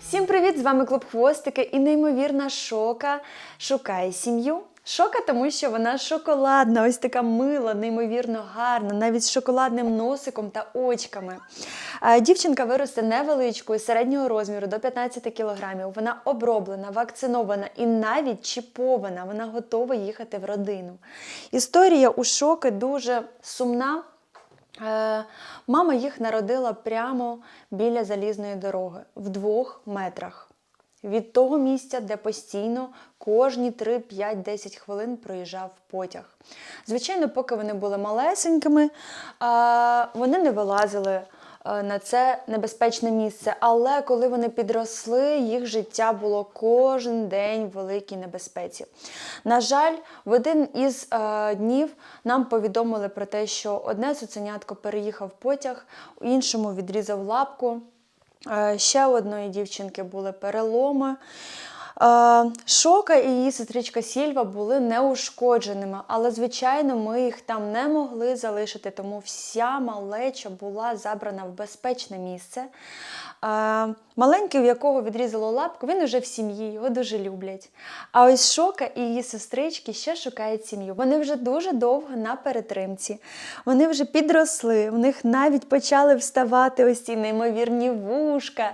Всім привіт! З вами Клуб Хвостики і неймовірна шока шукає сім'ю. Шока, тому що вона шоколадна, ось така мила, неймовірно гарна, навіть з шоколадним носиком та очками. Дівчинка виросте невеличкою, середнього розміру до 15 кілограмів. Вона оброблена, вакцинована і навіть чіпована. Вона готова їхати в родину. Історія у шоки дуже сумна. Е, Мама їх народила прямо біля залізної дороги в двох метрах від того місця, де постійно кожні 3, 5, 10 хвилин проїжджав потяг. Звичайно, поки вони були малесенькими, е, вони не вилазили на це небезпечне місце. Але коли вони підросли, їх життя було кожен день в великій небезпеці. На жаль, в один із е, днів нам повідомили про те, що одне цуценятко переїхав потяг, у іншому відрізав лапку. Е, Ще одної дівчинки були переломи. Е, Шока і її сестричка Сільва були неушкодженими, але, звичайно, ми їх там не могли залишити, тому вся малеча була забрана в безпечне місце. Е, Маленький, в якого відрізало лапку, він уже в сім'ї, його дуже люблять. А ось Шока і її сестрички ще шукають сім'ю. Вони вже дуже довго на перетримці. Вони вже підросли, в них навіть почали вставати ось ці неймовірні вушка.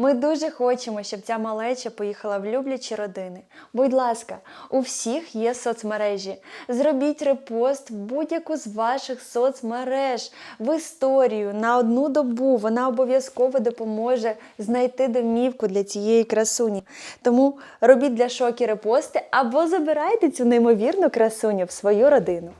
Ми дуже хочемо, щоб ця малеча поїхала в люблячі родини. Будь ласка, у всіх є соцмережі. Зробіть репост в будь-яку з ваших соцмереж в історію на одну добу. Вона обов'язково допоможе знайти домівку для цієї красуні. Тому робіть для шокі репости або забирайте цю неймовірну красуню в свою родину.